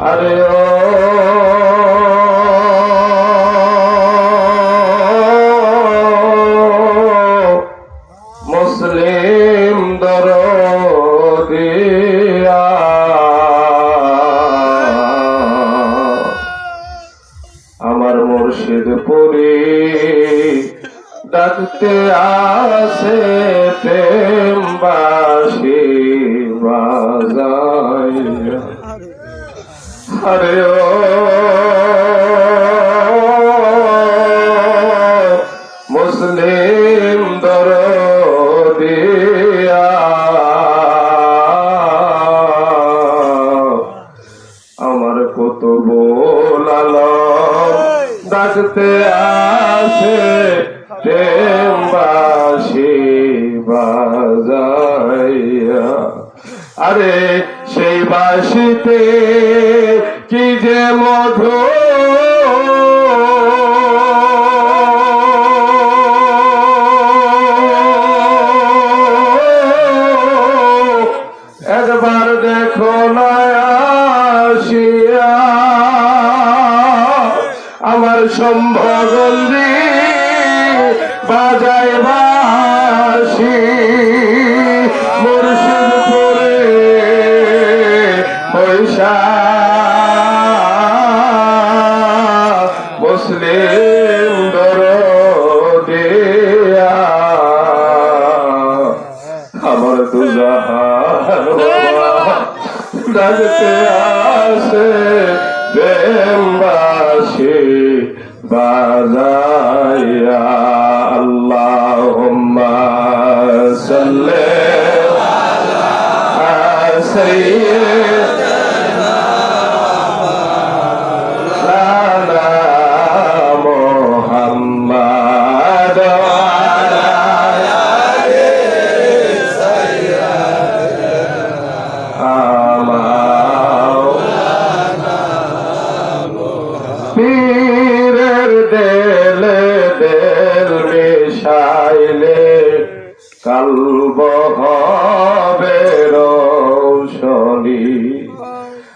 আরে ও। মুসলিম আমার মুর্শিদ পুরী ডাকতে আসে প্রেম বাসি বাজাইয়া আরে মুসলিম দরদিয়া আমার কত বোলালম ডাকতে আসে প্রেমবাসী বাজাইয়া। আরে বাসিতে কি যে মধু? একবার দেখো আমার সম্ভবন্দি বাজায় বাসি ডাকতে আসে প্রেমবাসী বাজাইয়া। আল্লাহুম্মা সাল্লি আলা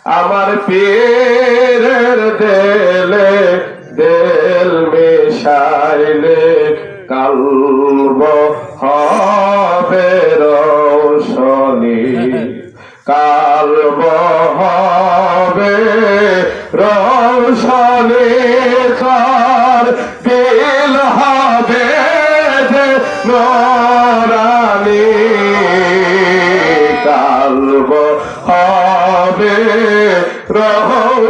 আমার পীরের দেলে দেল মিশাইলে কালব হবে রৌশনি। কালব হবে রৌশনি কার দিল হবে যে নোরানি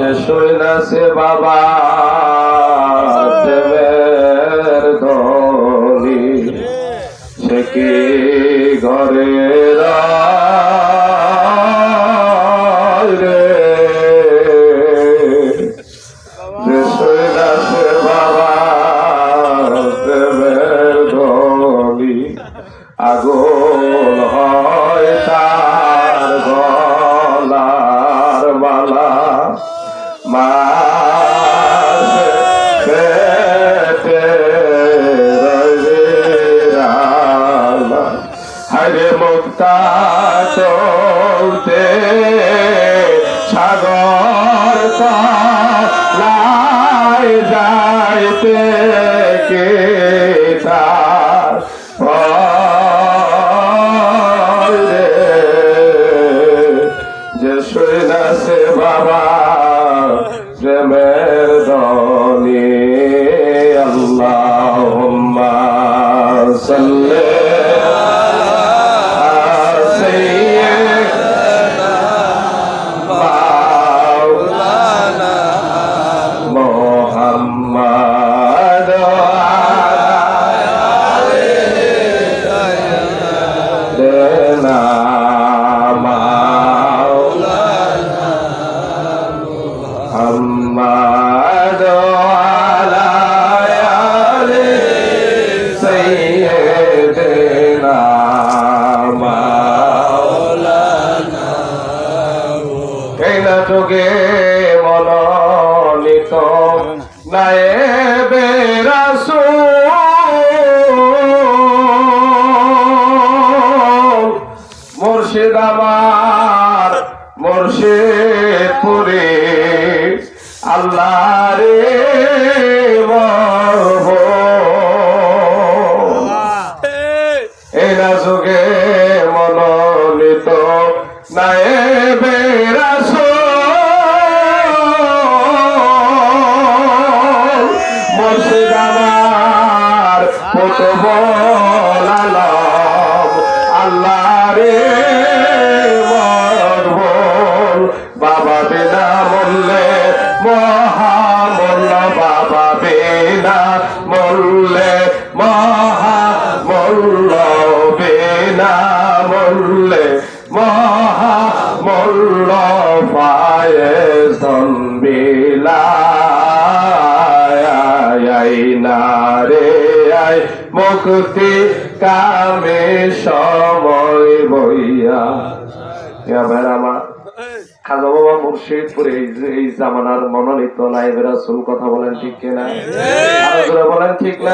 যে সে বাবা দেবের ধরি সে কি হরে মুক্তা চলতে সাগর লাই যাইতে কে আল্লাহ মুর্শিদ আমার মুর্শিদ পুরে আল্লাহ। রে না যুগে মনোনীত নায়েবে রাসূল। মুর্শিদ আমার কুতুব আল্লাহ রে আয় মুক্তি কামে সময় বইয়া। আমার খাজা বাবা মুর্শিদপুরে এই জামানার মনোনীত নাইবের রাসূল কথা বলেন ঠিক কিনা বলেন ঠিক না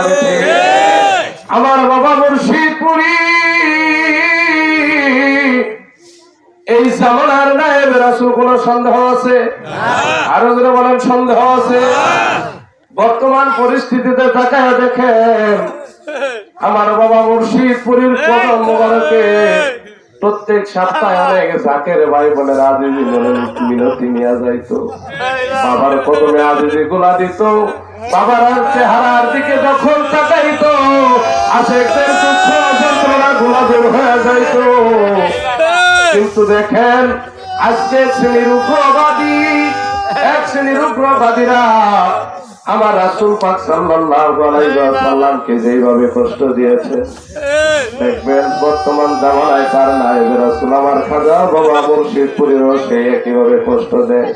আমার বাবা মুর্শিদপুরি এই জামানার নাইব রাসূল কোন সন্দেহ আছে? আরও জোরে বলেন সন্দেহ আছে? বর্তমান পরিস্থিতিতে তাকায় দেখেন আমার বাবা মুর্শিদপুরীর কদম মোবারকে প্রত্যেক সপ্তাহে অনেক জাকের ভাই বলে রাজিজি বলে মিনতি নিয়ে যাইতো। বাবার কদমে আজিজি গুলা দিত। বাবার চেহারার দিকে যখন তাকাইতো আশেকদের দুঃখ যন্ত্রণা গুলা দূর হয়ে যাইতো। কিন্তু দেখেন আজকে শ্রেণির উগ্রবাদী এক শ্রেণির উগ্রবাদীরা আমার রাসুল পাক সাল্লাল্লাহু আলাইহি ওয়াসাল্লামকে যেইভাবে কষ্ট দিয়েছে দেখবেন বর্তমান জামানায় রাসুল আমার খাজা বাবা মুর্শিদপুরেরও সে একইভাবে কষ্ট দেয়।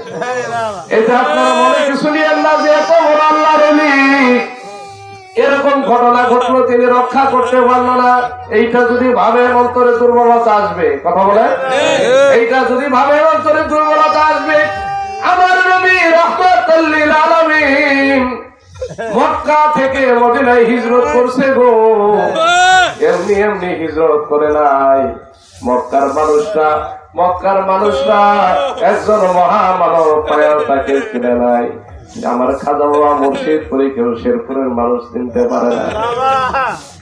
এটা আপনারা মনে কিছু নিয়েন না যে ঘটনা ঘটলো, তিনি রক্ষা করতে পারল না। এইটা যদি ভাবে অন্তরে দুর্বলতা আসবে, কথা বলে? এইটা যদি ভাবে অন্তরে দুর্বলতা আসবে, আমার নবী রহমতুল্লিল আলামিন মক্কা থেকে মদিনায় হিজরত করছে গো। এমনি এমনি হিজরত করে নাই। মক্কার মানুষরা মক্কার মানুষরা একজন মহামানব পায়াল তাকে চিনে নাই। আমার খাজা বাবা মুর্শিদ করে কেউ শেরপুরের মানুষ চিনতে পারে না।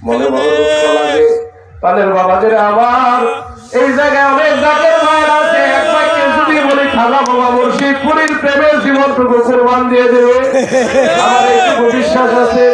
মনে মনে দুঃখ লাগে। তাদের যে আমার এই জায়গায় অনেক জাতের মায়ের আছে। খাজা বাবা মুর্শিদ পুরীর প্রেমের জীবনটুকু কোরবান দিয়ে দেবে। আমার এইটুকু বিশ্বাস আছে।